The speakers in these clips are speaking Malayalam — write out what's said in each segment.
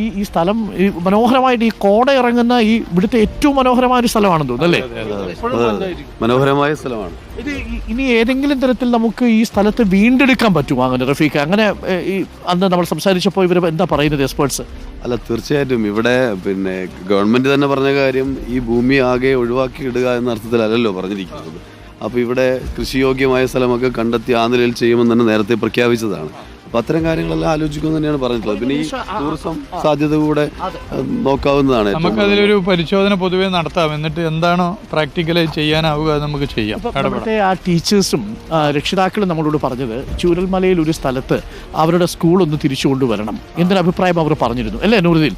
ഈ ഈ സ്ഥലം ഈ മനോഹരമായിട്ട് ഈ കോട ഇറങ്ങുന്ന ഈ ഇവിടുത്തെ ഏറ്റവും മനോഹരമായ ഒരു സ്ഥലമാണെന്ന് തോന്നുന്നു അല്ലേ? മനോഹരമായ സ്ഥലമാണ്. ഇത് ഇനി ഏതെങ്കിലും തരത്തിൽ നമുക്ക് ഈ സ്ഥലത്ത് വീണ്ടെടുക്കാൻ പറ്റുമോ അങ്ങനെ റഫീഖ്? അങ്ങനെ ഈ അന്ന് നമ്മൾ സംസാരിച്ചപ്പോൾ ഇവർ എന്താ പറയുന്നത് എക്സ്പേർട്സ് അല്ല തീർച്ചയായിട്ടും ഇവിടെ പിന്നെ ഗവൺമെന്റ് തന്നെ പറഞ്ഞ കാര്യം ഈ ഭൂമി ആകെ ഒഴിവാക്കി ഇടുക എന്ന അർത്ഥത്തിലല്ലല്ലോ പറഞ്ഞിരിക്കുന്നത്. അപ്പോൾ ഇവിടെ കൃഷിയോഗ്യമായ സ്ഥലമൊക്കെ കണ്ടെത്തി ആ നിലയിൽ ചെയ്യുമെന്ന് തന്നെ നേരത്തെ പ്രഖ്യാപിച്ചതാണ്. അപ്പോൾ അത്തരം കാര്യങ്ങളെല്ലാം ആലോചിക്കുമെന്ന് തന്നെയാണ് പറഞ്ഞിട്ടുള്ളത്. പിന്നെ ഈ ടൂറിസം സാധ്യത കൂടെ നോക്കാവുന്നതാണ് നമുക്ക് നമുക്കതിലൊരു പരിശോധന പൊതുവേ നടത്താം. എന്നിട്ട് എന്താണോ പ്രാക്ടിക്കലായി ചെയ്യാനാവുക അത് നമുക്ക് ചെയ്യാം. ആ ടീച്ചേഴ്സും രക്ഷിതാക്കളും നമ്മളോട് പറഞ്ഞത് ചൂരൽമലയിൽ ഒരു സ്ഥലത്ത് അവരുടെ സ്കൂൾ ഒന്ന് തിരിച്ചു കൊണ്ടുവരണം എന്നൊരു അഭിപ്രായം അവർ പറഞ്ഞിരുന്നു. അല്ലേ നൂറുദ്ദീൻ?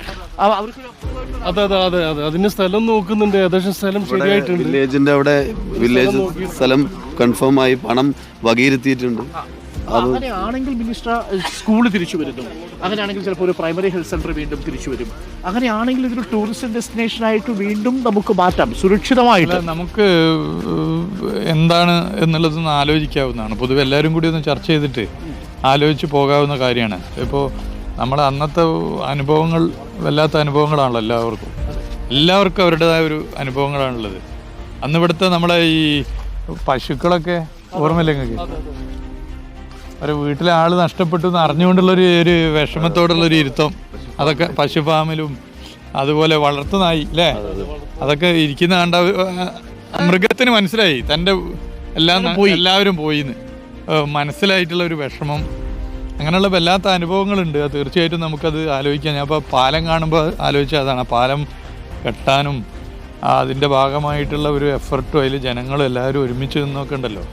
അതെ അതെ അതെ അതെ. അതിന് സ്ഥലം നോക്കുന്നുണ്ട്. ഏകദേശം സ്ഥലം ശരിയായിട്ടുണ്ട്. വില്ലേജിന്റെ അവിടെ വില്ലേജ് സ്ഥലം കൺഫേം ആയി പണം വകയിരുത്തിയിട്ടുണ്ട്. അങ്ങനെയാണെങ്കിൽ മിനിസ്റ്റർ സ്കൂൾ തിരിച്ചു വരുന്നു. അങ്ങനെയാണെങ്കിൽ ചിലപ്പോൾ ഒരു പ്രൈമറി ഹെൽത്ത് സെന്റർ വീണ്ടും തിരിച്ചു വരും. അങ്ങനെയാണെങ്കിൽ ഇതൊരു ടൂറിസ്റ്റ് ഡെസ്റ്റിനേഷൻ ആയിട്ട് വീണ്ടും നമുക്ക് മാറ്റാം സുരക്ഷിതമായിട്ട്. നമുക്ക് എന്താണ് എന്നുള്ളതൊന്ന് ആലോചിക്കാവുന്നതാണ്. പൊതുവെ എല്ലാവരും കൂടി ഒന്ന് ചർച്ച ചെയ്തിട്ട് ആലോചിച്ച് പോകാവുന്ന കാര്യമാണ്. ഇപ്പോൾ നമ്മുടെ അന്നത്തെ അനുഭവങ്ങൾ വല്ലാത്ത അനുഭവങ്ങളാണല്ലോ എല്ലാവർക്കും. എല്ലാവർക്കും അവരുടേതായ ഒരു അനുഭവങ്ങളാണുള്ളത്. അന്ന് ഇവിടുത്തെ നമ്മളെ ഈ പശുക്കളൊക്കെ ഓർമ്മയില്ലെങ്കിൽ ഒരു വീട്ടിലെ ആൾ നഷ്ടപ്പെട്ടു എന്ന് അറിഞ്ഞുകൊണ്ടുള്ളൊരു ഒരു വിഷമത്തോടുള്ളൊരു ഇരുത്തം. അതൊക്കെ പശു ഫാമിലും അതുപോലെ വളർത്തുന്നായി അല്ലേ? അതൊക്കെ ഇരിക്കുന്ന കണ്ട മൃഗത്തിന് മനസ്സിലായി. തന്റെ എല്ലാം എല്ലാവരും പോയിന്ന്. മനസ്സിലായിട്ടുള്ള ഒരു വിഷമം. അങ്ങനെയുള്ള വല്ലാത്ത അനുഭവങ്ങളുണ്ട്. അത് തീർച്ചയായിട്ടും നമുക്കത് ആലോചിക്കാം. ഞാൻ ഇപ്പോൾ പാലം കാണുമ്പോൾ ആലോചിച്ച അതാണ്. പാലം കെട്ടാനും അതിന്റെ ഭാഗമായിട്ടുള്ള ഒരു എഫർട്ടും അതിൽ ജനങ്ങളും എല്ലാവരും ഒരുമിച്ച് നിന്നൊക്കെ ഉണ്ടല്ലോ.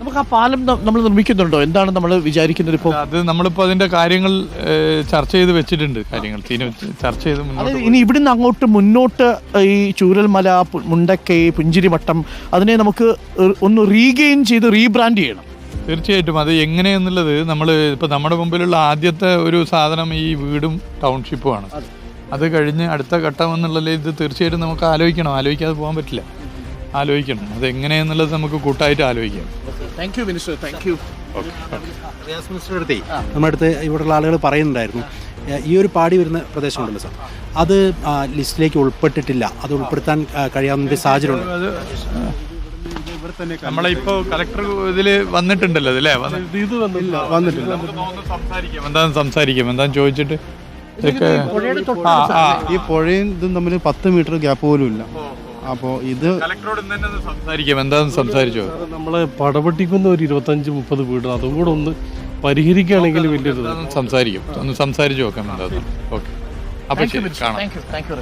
നമുക്ക് ആ പാലം നമ്മൾ നിർമ്മിക്കുന്നുണ്ടോ? എന്താണ് നമ്മൾ വിചാരിക്കുന്നത് ഇപ്പോൾ അത് നമ്മളിപ്പോൾ അതിന്റെ കാര്യങ്ങൾ ചർച്ച ചെയ്ത് വെച്ചിട്ടുണ്ട് കാര്യങ്ങൾ. ചർച്ച ചെയ്ത് മുന്നോട്ട് ഇനി ഇവിടുന്ന് അങ്ങോട്ട് മുന്നോട്ട് ഈ ചൂരൽമല മുണ്ടക്കൈ പുഞ്ചിരിമട്ടം അതിനെ നമുക്ക് ഒന്ന് റീഗെയിൻ ചെയ്ത് റീബ്രാൻഡ് ചെയ്യണം. തീർച്ചയായിട്ടും അത് എങ്ങനെയെന്നുള്ളത് നമ്മൾ ഇപ്പോൾ നമ്മുടെ മുമ്പിലുള്ള ആദ്യത്തെ ഒരു സാധനം ഈ വീടും ടൗൺഷിപ്പുമാണ് അത്. കഴിഞ്ഞ് അടുത്ത ഘട്ടം എന്നുള്ളത് ഇത് തീർച്ചയായിട്ടും നമുക്ക് ആലോചിക്കണം. ആലോചിക്കാതെ പോകാൻ പറ്റില്ല. ആലോചിക്കണം. അത് എങ്ങനെയെന്നുള്ളത് നമുക്ക് കൂട്ടായിട്ട് ആലോചിക്കാം. Thank you minister thank you Riyas അടുത്തേ നമ്മുടെ അടുത്ത് ഇവിടെയുള്ള ആളുകൾ പറയുന്നുണ്ടായിരുന്നു. ഈ ഒരു പാടി വരുന്ന പ്രദേശമുണ്ടല്ലോ സാർ. അത് ലിസ്റ്റിലേക്ക് ഉൾപ്പെട്ടിട്ടില്ല. അത് ഉൾപ്പെടുത്താൻ കഴിയാവുന്ന ഒരു സാഹചര്യമുണ്ട്. അത് നമ്മളെ ഇപ്പോൾ കളക്ടർ ഇതിൽ വന്നിട്ടുണ്ടല്ലോ അതല്ലേ ഇത് വന്നില്ല വന്നിട്ടില്ല. സംസാരിക്കാം. എന്താന്ന് സംസാരിക്കാം? എന്താന്ന് ചോദിച്ചിട്ട്? ഈ പുഴയും ഇതും തമ്മിൽ പത്ത് മീറ്റർ ഗ്യാപ്പ് പോലും ഇല്ല. അപ്പോൾ ഇത് കളക്ടറോട് തന്നെ ഒന്ന് സംസാരിക്കാം. എന്താന്ന് സംസാരിച്ചോ? നമ്മളെ പടപെട്ടിക്കുന്ന ഒരു ഇരുപത്തഞ്ച് മുപ്പത് വീട് അതും കൂടെ ഒന്ന് പരിഹരിക്കുകയാണെങ്കിൽ വലിയൊരു സംസാരിക്കും. ഒന്ന് സംസാരിച്ചു നോക്കാം എന്താ ഓക്കെ. അപ്പൊ ശരി കാണാം. Thank you thank you